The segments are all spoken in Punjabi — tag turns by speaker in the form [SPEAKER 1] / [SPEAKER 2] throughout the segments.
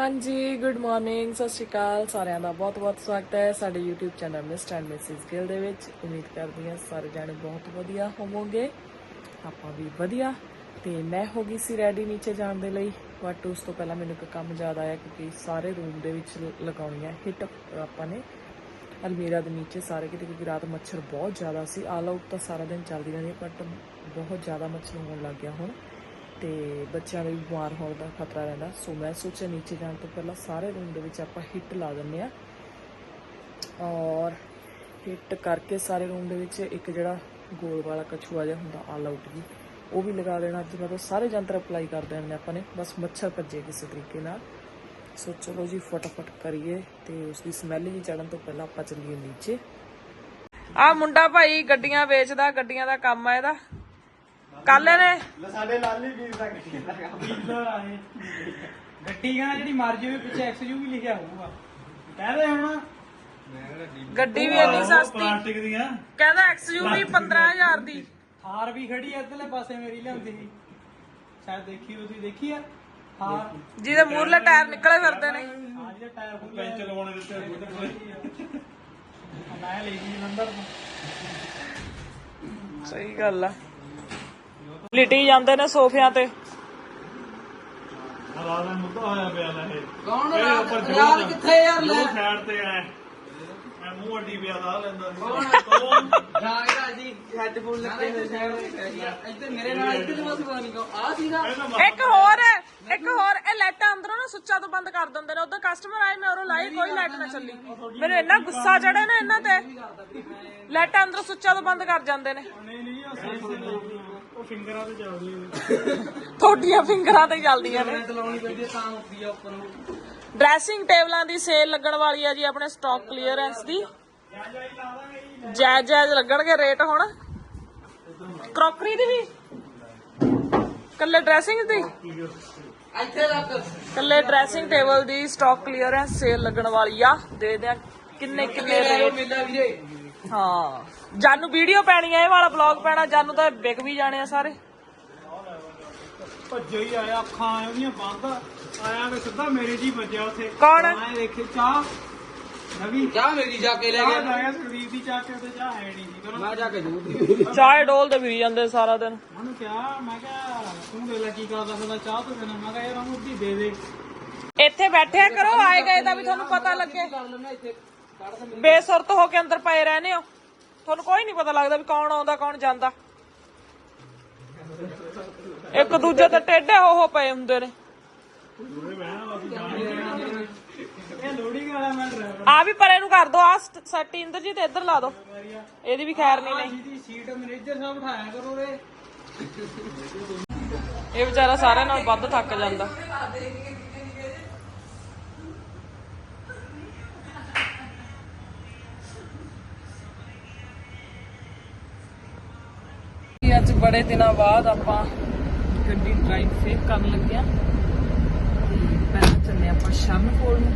[SPEAKER 1] ਹਾਂਜੀ ਗੁੱਡ ਮਾਰਨਿੰਗ ਸਤਿ ਸ਼੍ਰੀ ਅਕਾਲ ਸਾਰਿਆਂ ਦਾ ਬਹੁਤ-ਬਹੁਤ ਸਵਾਗਤ ਹੈ ਸਾਡੇ YouTube channel Mr and Mrs Gill ਦੇ ਵਿੱਚ। ਉਮੀਦ ਕਰਦੀ ਹਾਂ ਸਾਰੇ ਜਾਣੇ ਬਹੁਤ ਵਧੀਆ ਹੋਵੋਗੇ, ਆਪਾਂ ਵੀ ਵਧੀਆ। ਤੇ ਮੈਂ ਹੋ ਗਈ ਸੀ ਰੈਡੀ ਨੀਚੇ ਜਾਣ ਦੇ ਲਈ ਬਟ ਉਸ ਤੋਂ ਪਹਿਲਾਂ ਮੈਨੂੰ ਇੱਕ ਕੰਮ ਯਾਦ ਆਇਆ ਕਿਉਂਕਿ ਸਾਰੇ ਰੂਮ ਦੇ ਵਿੱਚ ਲਗਾਉਣੀ ਹੈ ਹਿੱਟ ਆਪਾਂ ਨੇ। ਅਲਮੀਰਾ ਦੇ ਨੀਚੇ ਸਾਰੇ ਕਿਤੇ, ਕਿਉਂਕਿ ਰਾਤ ਮੱਛਰ ਬਹੁਤ ਜ਼ਿਆਦਾ ਸੀ। ਆਲ ਆਊਟ ਤਾਂ ਸਾਰਾ ਦਿਨ ਚੱਲਦੀ ਰਹਿੰਦੀ ਬਟ ਬਹੁਤ ਜ਼ਿਆਦਾ ਮੱਛਰ ਹੋਣ ਲੱਗ ਗਿਆ ਹੁਣ। ਤੇ ਬੱਚਿਆਂ ਨੂੰ ਵੀ ਬਿਮਾਰ ਹੋਣ ਦਾ ਖਤਰਾ ਰਹਿੰਦਾ। ਸੋ ਮੈਂ ਸੋਚਿਆ ਨੀਚੇ ਜਾਣ ਤੋਂ ਪਹਿਲਾਂ ਸਾਰੇ ਰੂਮ ਦੇ ਵਿੱਚ ਆਪਾਂ ਹਿੱਟ ਲਾ ਦਿੰਨੇ ਆ ਔਰ ਹਿੱਟ ਕਰਕੇ ਸਾਰੇ ਰੂਮ ਦੇ ਵਿੱਚ ਇੱਕ ਜਿਹੜਾ ਗੋਲ ਵਾਲਾ ਕਛੂਆ ਜਿਹਾ ਹੁੰਦਾ ਆਲ ਆਊਟ ਜੀ, ਉਹ ਵੀ ਲਗਾ ਦੇਣਾ। ਅੱਜ ਮਤਲਬ ਸਾਰੇ ਜੰਤਰ ਅਪਲਾਈ ਕਰ ਦੇਣੇ ਨੇ ਆਪਾਂ ਨੇ, ਬਸ ਮੱਛਰ ਭੱਜੇ ਕਿਸੇ ਤਰੀਕੇ ਨਾਲ। ਸੋ ਚਲੋ ਜੀ, ਫਟਾਫਟ ਕਰੀਏ ਤੇ ਉਸ ਦੀ ਸਮੈਲ ਜੀ ਚੜਨ ਤੋਂ ਪਹਿਲਾਂ ਆਪਾਂ ਚੱਲੀਏ ਨੀਚੇ। ਆ ਮੁੰਡਾ ਭਾਈ, ਗੱਡੀਆਂ ਵੇਚਦਾ, ਗੱਡੀਆਂ ਦਾ ਕੰਮ ਆ ਇਹਦਾ। ਕੱਲ ਇਹਨੇ
[SPEAKER 2] ਸਾਡੇ ਲਾਲੀ ਵੀਰ ਦਾ ਗੱਡੀ ਦਾ ਕੰਮ ਗੱਡੀ ਕਹਿੰਦਾ ਜਿਹੜੀ ਮਰ ਜਾਵੇ ਪਿੱਛੇ ਐਕਸਯੂ ਵੀ ਲਿਖਿਆ ਹੋਊਗਾ। ਕਹਦੇ ਹੁਣ।
[SPEAKER 1] ਗੱਡੀ ਵੀ ਇੰਨੀ ਸਸਤੀ।
[SPEAKER 2] ਪਲਾਸਟਿਕ ਦੀਆਂ।
[SPEAKER 1] ਕਹਿੰਦਾ ਐਕਸਯੂਵੀ 15000 ਦੀ।
[SPEAKER 2] ਥਾਰ ਵੀ ਖੜੀ ਐ ਇਧਰਲੇ ਪਾਸੇ ਮੇਰੀ ਲਿਆਂਦੀ ਸੀ। ਸ਼ਾਇਦ ਦੇਖੀ ਤੁਸੀਂ ਦੇਖੀ ਆ? ਥਾਰ।
[SPEAKER 1] ਜਿਹਦੇ ਮੂਰਲੇ ਟਾਇਰ ਨਿਕਲੇ ਫਿਰਦੇ ਨੇ।
[SPEAKER 2] ਹਾਂ ਜਿਹੜਾ ਟਾਇਰ ਪੈਂਚਰ ਲਵਾਉਣੇ ਦਿੱਤੇ ਮੈਂ ਲਈ ਜੀ ਨੰਬਰ।
[SPEAKER 1] ਸਹੀ ਗੱਲ ਆ। ਲਿਟੀ ਜਾਂਦੇ ਨੇ ਸੋਫਿਆਂ ਤੇ।
[SPEAKER 2] ਰਾਤ ਨੂੰ ਮੁੱਦਾ ਹੋਇਆ ਪਿਆ ਨਾ ਇਹ।
[SPEAKER 3] ਕੌਣ
[SPEAKER 2] ਇਹਦੇ
[SPEAKER 3] ਰਾਤ-
[SPEAKER 2] ਉੱਪਰ
[SPEAKER 3] ਰਾਤ ਕਿੱਥੇ ਯਾਰ ਲੈ?
[SPEAKER 2] ਸਾਈਡ ਤੇ ਐ ਮੈਂ ਮੂੰਹ ਅੱਡੀ ਪਿਆ ਦਾ ਲੈਂਦਾ ਸੀ।
[SPEAKER 3] ਜਾਗਦਾ ਜੀ ਹੈੱਡਫੋਨ ਲੱਗੇ ਹੋਏ ਸ਼ਾਇਦ ਇੱਧਰ ਮੇਰੇ ਨਾਲ ਇੱਧਰ ਪਾਸੇ ਪਤਾ ਨਹੀਂ ਕੋ ਆ ਸੀਗਾ।
[SPEAKER 1] ਇੱਕ ਹੋਰ ਇੱਕ ਹੋਰ ਇਹ ਲਾਈਟਾਂ ਅੰਦਰੋਂ ਨਾ ਸੁੱਚਾ ਤੋਂ ਬੰਦ ਕਰ ਦਿੰਦੇ ਨੇ। ਉਧਰ ਕਸਟਮਰ ਆਏ ਮੈਂ ਉਰੋਂ ਲਾਈ ਕੋਈ ਲਾਈਟ ਨਾ ਚੱਲੀ। ਮੈਨੂੰ ਇੰਨਾ ਗੁੱਸਾ ਚੜਿਆ ਨਾ ਇਹਨਾਂ ਤੇ। ਲਾਈਟਾਂ ਅੰਦਰੋਂ ਸੁੱਚਾ ਤੋਂ ਬੰਦ ਕਰ ਜਾਂਦੇ ਨੇ।
[SPEAKER 2] ਨਹੀਂ ਨਹੀਂ ਉਹ ਸੇਫ ਤੇ ਉਹ ਫਿੰਗਰਾਂ ਤੇ ਚੱਲਦੀ ਹੈ।
[SPEAKER 1] ਤੁਹਾਡੀਆਂ ਫਿੰਗਰਾਂ ਤੇ ਚੱਲਦੀਆਂ ਨੇ।
[SPEAKER 3] ਚਲਾਉਣੀ ਪੈਂਦੀ ਹੈ ਤਾਂ ਉੱਠਦੀ ਆ ਉੱਪਰ ਨੂੰ।
[SPEAKER 1] ਡਰੈਸਿੰਗ ਟੇਬਲਾਂ ਦੀ ਸੇਲ ਲੱਗਣ ਵਾਲੀ ਆ ਜੀ ਆਪਣੇ ਸਟਾਕ ਕਲੀਅਰੈਂਸ ਦੀ। ਜਾਇਜ਼ ਜਾਇਜ਼ ਲੱਗਣਗੇ ਰੇਟ ਹੁਣ। ਕਰੋਕਰੀ ਦੀ ਵੀ? ਕੱਲੇ ਡਰੈਸਿੰਗ ਦੀ?
[SPEAKER 3] ਇੱਥੇ ਰੱਖ
[SPEAKER 1] ਕੱਲੇ ਡਰੈਸਿੰਗ ਟੇਬਲ ਦੀ ਸਟਾਕ ਕਲੀਅਰੈਂਸ ਸੇਲ ਲੱਗਣ ਵਾਲੀ ਆ। ਦੇਖਦੇ ਆ ਕਿੰਨੇ ਕਿੰਨੇ ਰੇਟ
[SPEAKER 3] ਮੇਲਾ ਵੀਰੇ।
[SPEAKER 1] ਹਾਂ। ਜਾਨੂੰ ਵੀਡੀਓ ਪੈਣੀ ਆ ਇਹ ਵਾਲਾ ਬਲੌਗ ਪੈਣਾ ਜਾਨੂੰ ਤਾਂ ਵਿਕ ਵੀ ਜਾਣੇ ਆ ਸਾਰੇ।
[SPEAKER 2] ਭੱਜੇ ਹੀ ਆਇਆ ਅੱਖਾਂ ਉਹਦੀਆਂ ਬੰਦ ਆਇਆ ਵੇ ਸਿੱਧਾ ਮੇਰੇ ਜੀ ਵੱਜਿਆ ਉੱਥੇ।
[SPEAKER 1] ਕੌਣ?
[SPEAKER 2] ਮੈਂ ਦੇਖੇ ਚਾਹ। ਨਵੀ।
[SPEAKER 3] ਜਾ ਮੇਰੀ ਜਾ ਕੇ ਲੈ
[SPEAKER 2] ਚਾਹ
[SPEAKER 3] ਗਿਆ।
[SPEAKER 2] ਲਾਇਆ ਸੁਖਦੀਪ ਦੀ ਚਾਹ ਕੇ ਉੱਤੇ ਚਾਹ ਹੈ ਨਹੀਂ ਸੀ। ਕਰੋ
[SPEAKER 3] ਮੈਂ ਜਾ ਕੇ ਜੂਰ
[SPEAKER 1] ਚਾਹ ਡੋਲ ਤੇ ਵੀ ਜਾਂਦੇ ਸਾਰਾ ਦਿਨ।
[SPEAKER 2] ਉਹਨੂੰ ਕਿਹਾ ਮੈਂ ਕਿਹਾ ਤੂੰ ਦੇ ਲੈ ਕੀ ਕਰਦਾ ਫਿਰਦਾ ਚਾਹ ਤੋਂ ਬਿਨਾਂ ਮੈਂ ਕਿਹਾ ਯਾਰ ਉਹਨੂੰ ਅੱਧੀ ਦੇ ਦੇ।
[SPEAKER 1] ਇੱਥੇ ਬੈਠਿਆ ਕਰੋ ਆਏ ਗਏ ਦਾ ਵੀ ਤੁਹਾਨੂੰ ਪਤਾ ਲੱਗੇ।
[SPEAKER 3] ਕਰ ਲੈਣਾ ਇੱਥੇ? ਕੱਢ ਦੇ
[SPEAKER 1] ਬੇਸੁਰਤ ਹੋ ਕੇ ਅੰਦਰ ਪਏ ਰਹਿੰਦੇ ਹੋ। ਤੁਹਾਨੂੰ ਕੋਈ ਨਹੀਂ ਪਤਾ ਲੱਗਦਾ ਵੀ ਕੌਣ ਆਉਂਦਾ, ਕੌਣ ਜਾਂਦਾ। ਇੱਕ ਦੂਜੇ ਤੇ ਟੇਢੇ ਹੋ ਹੋ ਪਏ ਹੁੰਦੇ ਨੇ। ਆ ਵੀ ਪਰੇ ਨੂੰ ਕਰ ਦੋ, ਆ ਸੈਟ ਇੰਦਰ ਜੀ ਤੇ ਇੱਧਰ ਲਾ ਦੋ। ਇਹਦੀ ਵੀ ਖੈਰ ਨਹੀਂ ਨਹੀਂ।
[SPEAKER 2] ਜਿਹਦੀ ਸੀਟ ਮੈਨੇਜਰ ਸਾਹਿਬ ਉਠਾਇਆ ਕਰੋ ਰੇ
[SPEAKER 1] ਇਹ ਵਿਚਾਰਾ ਸਾਰਿਆਂ ਨਾਲ ਵੱਧ ਥੱਕ ਜਾਂਦਾ। ਅੱਜ ਬੜੇ ਦਿਨਾਂ ਬਾਅਦ ਆਪਾਂ ਗੱਡੀ ਡਰਾਈਵ ਫੇਰ ਕਰਨ ਲੱਗਿਆ ਪਹਿਲਾਂ ਚੱਲੇ ਆਪਾਂ ਸ਼ਰਨਪੁਰ ਨੂੰ।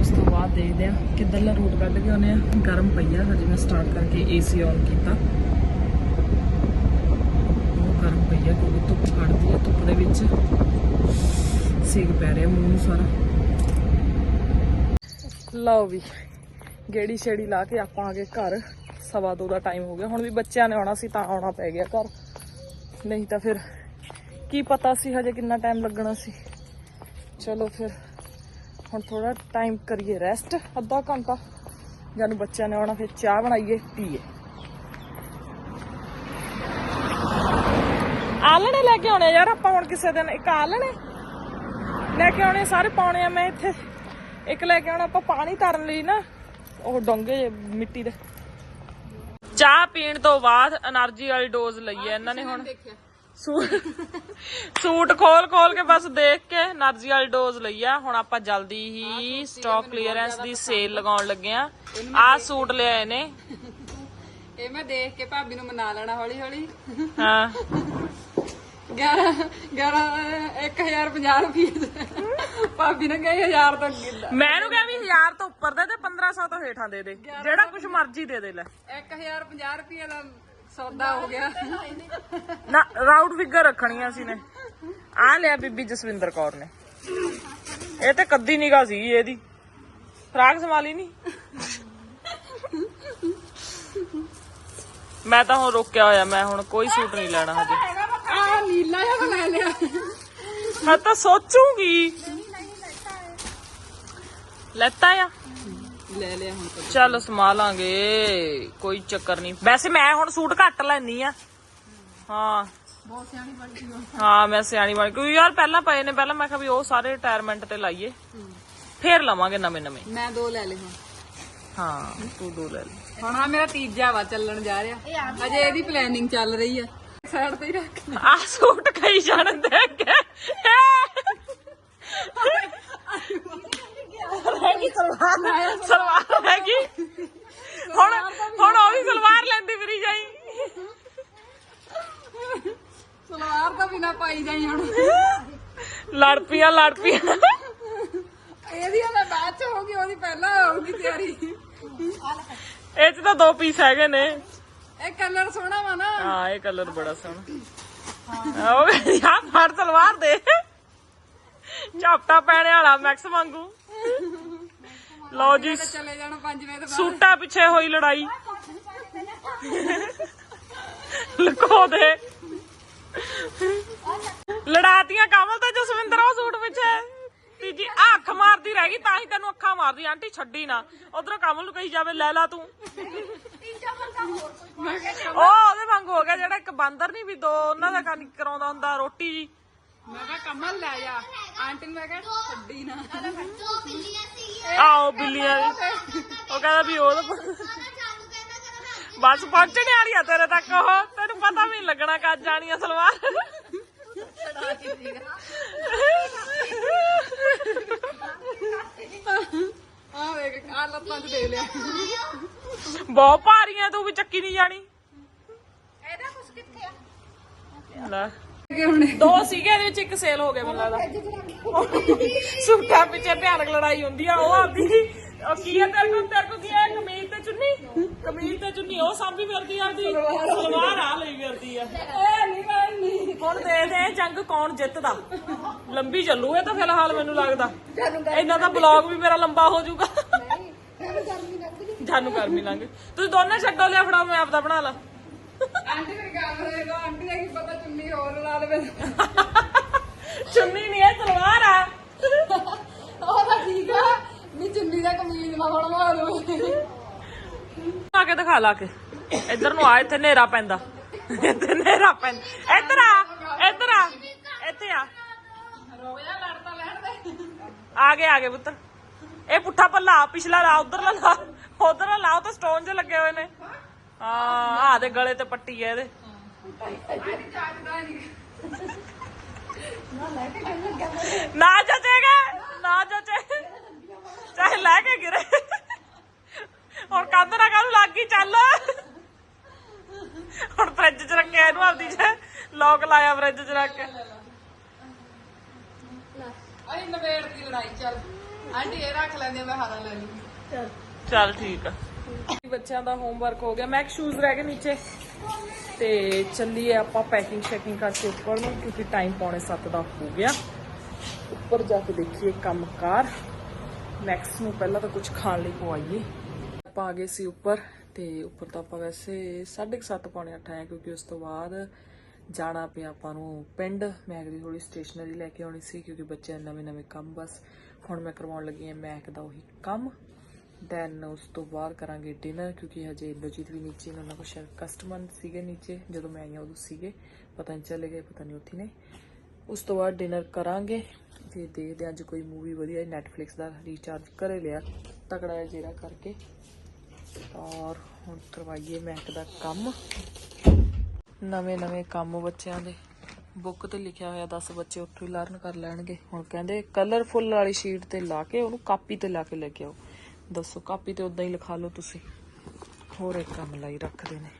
[SPEAKER 1] ਉਸ ਤੋਂ ਬਾਅਦ ਦੇਖਦੇ ਆ ਕਿੱਧਰਲਾ ਰੂਟ ਕੱਢ ਕੇ ਆਉਨੇ ਆ ਗਰਮ ਪਈਆ ਹਜੇ ਮੈਂ ਸਟਾਰਟ ਕਰਕੇ ਏਸੀ ਔਨ ਕੀਤਾ। ਉਹ ਗਰਮ ਪਈਆ ਕਿਉਂਕਿ ਧੁੱਪ ਕੱਢਦੀ ਹੈ ਧੁੱਪ ਦੇ ਵਿੱਚ। ਸੇਕ ਪੈ ਰਿਹਾ ਮੂੰਹ ਨੂੰ ਸਾਰਾ। ਲਓ ਵੀ ਗੇੜੀ ਛੇੜੀ ਲਾ ਕੇ ਆਪਾਂ ਆ ਗਏ ਘਰ ਸਵਾ ਦੋ ਦਾ ਟਾਈਮ ਹੋ ਗਿਆ ਹੁਣ ਵੀ ਬੱਚਿਆਂ ਨੇ ਆਉਣਾ ਸੀ ਤਾਂ ਆਉਣਾ ਪੈ ਗਿਆ ਘਰ ਨਹੀਂ ਤਾਂ ਫਿਰ ਕੀ ਪਤਾ ਸੀ ਹਜੇ ਕਿੰਨਾ ਟਾਈਮ ਲੱਗਣਾ ਸੀ ਚਲੋ ਫਿਰ ਹੁਣ ਥੋੜਾ ਟਾਈਮ ਕਰੀਏ ਰੈਸਟ ਅੱਧਾ ਘੰਟਾ ਜਦ ਬੱਚਿਆਂ ਨੇ ਆਉਣਾ ਫਿਰ ਚਾਹ ਬਣਾਈਏ ਪੀਏ ਆਲਣੇ ਲੈ ਕੇ ਆਉਣੇ ਯਾਰ ਆਪਾਂ ਹੁਣ ਕਿਸੇ ਦਿਨ ਇੱਕ ਆਲਣੇ ਲੈ ਕੇ ਆਉਣੇ ਸਾਰੇ ਪਾਉਣੇ ਆ ਮੈਂ ਇੱਥੇ ਇੱਕ ਲੈ ਕੇ ਆਉਣਾ ਆਪਾਂ ਪਾਣੀ ਧਰਨ ਲਈ ਨਾ ਉਹ ਡੋਂਗੇ ਜਿਹੇ ਮਿੱਟੀ ਦੇ ਚਾਹ ਪੀਣ ਤੋਂ ਬਾਅਦ એનર્ਜੀ ਵਾਲੀ ਡੋਜ਼ ਲਈ ਹੈ ਇਹਨਾਂ ਨੇ ਹੁਣ ਸੂਟ ਖੋਲ ਖੋਲ ਕੇ ਬਸ ਦੇਖ ਕੇ એનર્ਜੀ ਵਾਲੀ ਡੋਜ਼ ਲਈ ਆ। ਹੁਣ ਆਪਾਂ ਜਲਦੀ ਹੀ ਸਟਾਕ ਕਲੀਅਰੈਂਸ ਦੀ ਸੇਲ ਲਗਾਉਣ ਲੱਗੇ ਆ। ਆ ਸੂਟ ਲਿਆਏ ਨੇ।
[SPEAKER 4] ਇਹ ਮੈਂ ਦੇਖ ਕੇ ਭਾਬੀ ਨੂੰ ਮਨਾ ਲੈਣਾ ਹੌਲੀ ਹੌਲੀ
[SPEAKER 1] ਹਾਂ
[SPEAKER 4] 11 11 1050 ਰੁਪਏ ਭਾਬੀ ਨੇ ਕਹੀ 1000 ਤੋਂ ਅੱਗੇ
[SPEAKER 1] ਮੈਂ ਇਹਨੂੰ ਕਿਹਾ ਵੀ 1000 ਤੋਂ ਉੱਪਰ ਦੇ ਤੇ 1500 ਤੋਂ ਹੇਠਾਂ ਦੇ ਦੇ। ਜਿਹੜਾ ਕੁਝ ਮਰਜ਼ੀ ਦੇ ਦੇ ਲੈ।
[SPEAKER 4] 1050 ਰੁਪਏ ਦਾ ਸੌਦਾ ਹੋ ਗਿਆ।
[SPEAKER 1] ਨਾ ਰਾਊਟ ਫਿਗਰ ਰੱਖਣੀਆਂ ਸੀ ਨੇ। ਆ ਲਿਆ ਬੀਬੀ ਜਸਵਿੰਦਰ ਕੌਰ ਨੇ। ਇਹ ਤੇ ਕੱਦੀ ਨਿਗਾ ਸੀ ਇਹਦੀ। ਫਰਾਕ ਸੰਭਾਲੀ ਨਹੀਂ ਮੈਂ ਤਾਂ ਹੁਣ ਰੋਕਿਆ ਹੋਇਆ ਮੈਂ ਹੁਣ ਕੋਈ ਸੂਟ ਨਹੀਂ ਲੈਣਾ ਹਜੇ।
[SPEAKER 4] ਆ ਨੀਲਾ ਜਿਹਾ ਲੈ ਲਿਆ।
[SPEAKER 1] ਮੈਂ ਤਾਂ ਸੋਚੂਗੀ। ਲੈਤਾ ਆ?
[SPEAKER 4] ਲੈ ਲਿਆ ਹੁਣ ਤਾਂ।
[SPEAKER 1] ਚੱਲ ਸੰਭਾਲਾਂਗੇ ਕੋਈ ਚੱਕਰ ਨਹੀਂ। ਵੈਸੇ ਮੈਂ ਹੁਣ ਸੂਟ ਘੱਟ ਲੈਣੀ ਆ। ਹਾਂ।
[SPEAKER 4] ਬਹੁਤ ਸਿਆਣੀ ਬਣ ਗਈ ਉਹ।
[SPEAKER 1] ਹਾਂ ਮੈਂ ਸਿਆਣੀ ਬਣ ਕਿਉਂਕਿ ਯਾਰ ਪਹਿਲਾਂ ਪਏ ਨੇ ਪਹਿਲਾਂ ਮੈਂ ਕਿਹਾ ਵੀ ਉਹ ਸਾਰੇ ਰਿਟਾਇਰਮੈਂਟ ਤੇ ਲਾਈਏ। ਫੇਰ ਲਵਾਂਗੇ ਨਵੇਂ ਨਵੇਂ
[SPEAKER 4] ਮੈਂ ਦੋ ਲੈ ਲਏ ਹੁਣ।
[SPEAKER 1] ਹਾਂ ਤੂੰ ਦੋ ਲੈ ਲੈ।
[SPEAKER 4] ਹੁਣ ਆ ਮੇਰਾ ਤੀਜਾ ਵਾ ਚੱਲਣ ਜਾ ਰਿਹਾ। ਅਜੇ ਇਹਦੀ ਪਲੈਨਿੰਗ ਚੱਲ ਰਹੀ ਹੈ ਸਾਈਡ ਤੇ ਹੀ ਰੱਖ
[SPEAKER 1] ਆ ਸੂਟ ਕਈ ਜਾਣ ਦੇ ਕੇ ਸਲਵਾਰ ਹੈਗੀ ਹੁਣ ਹੁਣ ਉਹ ਵੀ ਸਲਵਾਰ ਲੈਂਦੀ ਫਿਰੀ ਜਾਈ
[SPEAKER 4] ਸਲਵਾਰ ਤਾਂ ਬਿਨਾ ਪਾਈ ਜਾਈ ਹੁਣ।
[SPEAKER 1] ਲੜ ਪੀਆਂ ਲੜ ਪੀਆਂ
[SPEAKER 4] ਇਹਦੀ ਤਾਂ ਬਾਅਦ ਚ ਹੋਗੀ ਉਹਦੀ ਪਹਿਲਾਂ ਹੋਊਗੀ ਤਿਆਰੀ।
[SPEAKER 1] ਇਹ ਚ ਤਾਂ ਦੋ ਪੀਸ ਹੈਗੇ ਨੇ।
[SPEAKER 4] ਇਹ ਕਲਰ ਸੋਹਣਾ ਵਾ ਨਾ।
[SPEAKER 1] ਹਾਂ ਇਹ ਕਲਰ ਬੜਾ ਸੋਹਣਾ। ਉਹ ਯਾ ਫੜ ਸਲਵਾਰ ਦੇ। ਝਾਪਟਾ ਪੈਣੇ ਵਾਲਾ ਮੈਕਸ ਵਾਂਗੂ। ਲਓ ਜੀ
[SPEAKER 4] ਤੇ ਚਲੇ ਜਾਣਾ 5 ਵਜੇ ਤੋਂ ਬਾਅਦ।
[SPEAKER 1] ਸੂਟਾਂ ਪਿੱਛੇ ਹੋਈ ਲੜਾਈ। ਲੁਕੋ ਦੇ। ਲੜਾਤੀਆਂ ਕਮਲ ਤੇ ਜਸਵਿੰਦਰ ਉਹ ਸੂਟ ਪਿੱਛੇ। ਤੀਜੀ ਅੱਖ ਮਾਰਦੀ ਰਹਿ ਗਈ ਤਾਂ ਹੀ ਤੈਨੂੰ ਅੱਖਾਂ ਮਾਰਦੀ। ਆਂਟੀ ਛੱਡੀ ਨਾ। ਉਧਰੋਂ ਕਮਲ ਨੂੰ ਕਹੀ ਜਾਵੇ ਲੈ ਲਾ ਤੂੰ। ਉਹ ਉਹਦੇ ਵਾਂਗੂ ਹੋ ਗਿਆ ਜਿਹੜਾ ਇੱਕ ਬਾਂਦਰ ਨਹੀਂ ਵੀ ਦੋ ਉਹਨਾਂ ਦਾ ਕੰਨ ਕਰਾਉਂਦਾ ਹੁੰਦਾ ਰੋਟੀ ਜੀ।
[SPEAKER 4] ਮੈਂ ਕਿਹਾ ਕਮਲ ਲੈ ਜਾ। ਆਂਟੀ ਨੂੰ ਮੈਂ ਕਿਹਾ ਛੱਡੀ ਨਾ।
[SPEAKER 1] ਆਓ ਬਿੱਲੀਆਂ ਦੀ। ਉਹ ਕਹਿੰਦਾ ਵੀ ਉਹ ਬਸ ਪਹੁੰਚਣੇ ਵਾਲੀ ਆ ਤੇਰੇ ਤੱਕ ਉਹ। ਤੈਨੂੰ ਪਤਾ ਵੀ ਲੱਗਣਾ ਕੱਜ ਜਾਣੀ ਆ ਸਲਵਾਰ।
[SPEAKER 4] ਆ ਵੇਖ ਆ ਲੱਤਾਂ 'ਚ ਦੇ ਲਿਆ।
[SPEAKER 1] ਬਹੁਤ ਭਾਰੀ ਆ ਤੂੰ ਵੀ ਚੱਕੀ ਨਹੀਂ ਜਾਣੀ। ਇਹਦਾ ਕੁਛ ਕਿੱਥੇ ਆ?
[SPEAKER 4] ਹੁਣ
[SPEAKER 1] ਦੋ ਸੀਗੇ ਇਹਦੇ ਵਿੱਚ ਇੱਕ ਸੇਲ ਹੋ ਗਿਆ ਮੈਨੂੰ ਲੱਗਦਾ। ਸੂਟਾਂ ਪਿੱਛੇ ਭਿਆਨਕ ਲੜਾਈ ਹੁੰਦੀ ਆ ਉਹ ਆਪਦੀ ਉਹ ਕੀ ਹੈ ਤੇਰੇ ਕੋਲ ਤੇਰੇ ਕੋਲ ਕੀ ਹੈ ਕਮੀਜ਼ ਤੇ ਚੁੰਨੀ? ਕਮੀਜ਼ ਤੇ ਚੁੰਨੀ ਉਹ ਸਾਂਭੀ ਫਿਰਦੀ ਆ ਆਪਦੀ। ਸਲਵਾਰ ਆ ਲਈ ਫਿਰਦੀ ਆ।
[SPEAKER 4] ਇਹ ਨਹੀਂ ਨਹੀਂ
[SPEAKER 1] ਹੁਣ ਦੇਖਦੇ ਆ ਜੰਗ ਕੌਣ ਜਿੱਤਦਾ? ਲੰਬੀ ਚੱਲੂ ਇਹ ਤਾਂ ਫਿਲਹਾਲ ਮੈਨੂੰ ਲੱਗਦਾ। ਇਹਨਾਂ ਦਾ ਬਲੌਗ ਵੀ ਮੇਰਾ ਲੰਬਾ ਹੋ ਜਾਊਗਾ। ਜਾਨੂੰ ਗਰਮੀ ਲੰਘ ਤੁਸੀਂ ਦੋਨੇ ਛੱਡੋ ਲਿਆ ਫੜਾਓ ਮੈਂ ਆਪਦਾ ਬਣਾ ਲਾ।
[SPEAKER 4] ਆਂਟੀ ਮੇਰੀ ਗੱਲ ਦੇ ਦੋ ਆਂਟੀ ਦਾ ਕੀ ਪਤਾ ਚੁੰਨੀ ਹੋਰ ਲਾ ਲਵੇ।
[SPEAKER 1] ਚੁੰਨੀ ਨਹੀਂ ਇਹ ਸਲਵਾਰ ਆ।
[SPEAKER 4] ਉਹ ਤਾਂ ਠੀਕ ਆ। ਨਹੀਂ ਚੁੰਨੀ ਦਾ ਕਮੀਜ਼ ਨਾ ਹੁਣ ਮਾਰੋ
[SPEAKER 1] ਆ ਕੇ ਦਿਖਾ ਲਾ ਕੇ। ਇੱਧਰ ਨੂੰ ਆ ਇੱਥੇ ਹਨੇਰਾ ਪੈਂਦਾ। ਇੱਥੇ ਹਨੇਰਾ ਪੈਂਦਾ। ਇੱਧਰ ਆ ਇੱਧਰ ਆ ਇੱਥੇ ਆ।
[SPEAKER 4] ਰੋ ਜਾ ਲੜਦਾ ਲੈਣ ਦੇ।
[SPEAKER 1] ਆ ਗਏ ਆ ਗਏ ਇਹ ਪੁੱਠਾ ਪੱਲਾ ਪਿਛਲਾ ਲਾ ਉਧਰ ਲਾ। ਉਧਰ ਲਾ ਉਹ ਤਾਂ ਸਟੋਨ ਜੇ ਲੱਗੇ ਹੋਏ ਨੇ। ਹਾਂ ਆ ਦੇ ਗਲੇ ਤੇ ਪੱਟੀ ਹੈ ਇਹਦੇ। ਨਾ ਜਚੇਗਾ ਨਾ ਜਚੇ। ਚਾਹੇ ਲੈ ਕੇ ਗਿਰੇ। ਹੁਣ ਕੰਧ ਨਾ ਕਾਹਨੂੰ ਲੱਗ ਗਈ ਚੱਲ। ਹੁਣ ਫ੍ਰਿਜ 'ਚ ਰੱਖਿਆ ਇਹਨੂੰ ਆਪਦੀ 'ਚ। ਲੋਕ ਲਾਇਆ ਫ੍ਰਿਜ 'ਚ ਰੱਖ ਕੇ।
[SPEAKER 4] ਅਰੇ ਨਵੇੜ ਦੀ ਲੜਾਈ ਚੱਲ। ਆਂਟੀ ਇਹ ਰੱਖ ਲੈਂਦੇ ਮੈਂ ਹਾਰਾ ਲੈ ਲੂੰਗੀ
[SPEAKER 1] ਚੱਲ ਠੀਕ ਆ। ਬੱਚਿਆਂ ਦਾ ਹੋਮਵਰਕ ਹੋ ਗਿਆ। ਮੈਂ ਸ਼ੂਜ਼ ਰਹਿ ਗਏ ਨੀਚੇ। ਤੇ ਚੱਲੀਏ ਆਪਾਂ ਪੈਕਿੰਗ ਸ਼ੈਕਿੰਗ ਕਰਕੇ ਉੱਪਰ ਨੂੰ, ਕਿਉਂਕਿ ਟਾਈਮ ਪੌਣੇ 7 ਦਾ ਹੋ ਗਿਆ। ਉੱਪਰ ਜਾ ਕੇ ਦੇਖੀਏ ਕੰਮਕਾਰ। ਮੈਕਸ ਨੂੰ ਪਹਿਲਾਂ ਤਾਂ ਕੁਝ ਖਾਣ ਲਈ ਪਵਾਈਏ। ਆਪਾਂ ਆ ਗਏ ਸੀ ਉੱਪਰ, ਤੇ ਉੱਪਰ ਤਾਂ ਆਪਾਂ ਵੈਸੇ 7:30 ਪੌਣੇ 8 ਆਏ ਕਿਉਂਕਿ ਉਸ ਤੋਂ ਬਾਅਦ ਜਾਣਾ ਪਿਆ ਆਪਾਂ ਨੂੰ ਪਿੰਡ। ਮੈਕ ਦੀ ਥੋੜੀ ਸਟੇਸ਼ਨਰੀ ਲੈ ਕੇ ਆਉਣੀ ਸੀ, ਕਿਉਂਕਿ ਬੱਚਿਆਂ ਦੇ ਨਵੇਂ ਨਵੇਂ ਕੰਮ ਬਸ। ਹੁਣ ਮੈਂ ਕਰਵਾਉਣ ਲੱਗੀ ਹਾਂ ਮੈਕ ਦਾ ਉਹੀ ਕੰਮ। ਦੈਨ ਉਸ ਤੋਂ ਬਾਅਦ ਕਰਾਂਗੇ ਡਿਨਰ ਕਿਉਂਕਿ ਹਜੇ ਇੰਦਰਜੀਤ ਵੀ ਨੀਚੇ ਨੇ, ਉਹਨਾਂ ਕੋਲ ਸ਼ਾਇਦ ਕਸਟਮਰ ਸੀਗੇ ਨੀਚੇ, ਜਦੋਂ ਮੈਂ ਆਈ ਹਾਂ ਉਦੋਂ ਸੀਗੇ, ਪਤਾ ਨਹੀਂ ਚਲੇ ਗਏ, ਪਤਾ ਨਹੀਂ ਉੱਥੇ ਨੇ। ਉਸ ਤੋਂ ਬਾਅਦ ਡਿਨਰ ਕਰਾਂਗੇ ਫਿਰ ਦੇਖਦੇ ਹਾਂ ਅੱਜ ਕੋਈ ਮੂਵੀ ਵਧੀਆ ਨੈਟਫਲਿਕਸ ਦਾ ਰੀਚਾਰਜ ਕਰੇ ਲਿਆ, ਤਕੜਾ ਜਿਹਾ ਜਿਹੜਾ ਕਰਕੇ। ਔਰ ਹੁਣ ਕਰਵਾਈਏ ਮੈਕ ਦਾ ਕੰਮ। ਨਵੇਂ ਨਵੇਂ ਕੰਮ ਬੱਚਿਆਂ ਦੇ। ਬੁੱਕ ਤੇ ਲਿਖਿਆ ਹੋਇਆ 10 ਬੱਚੇ ਉੱਥੋਂ ਹੀ ਲਰਨ ਕਰ ਲੈਣਗੇ। ਹੁਣ ਕਹਿੰਦੇ ਕਲਰਫੁੱਲ ਵਾਲੀ ਸ਼ੀਟ ਤੇ ਲਾ ਕੇ ਉਹਨੂੰ ਕਾਪੀ ਤੇ ਲਾ ਕੇ ਲੈ ਕੇ ਆਓ। ਦੱਸੋ ਕਾਪੀ ਤੇ ਉਦਾਂ ਹੀ ਲਿਖਾ ਲਓ ਤੁਸੀਂ। ਹੋਰ ਇੱਕ ਕੰਮ ਲਈ ਰੱਖਦੇ ਨੇ।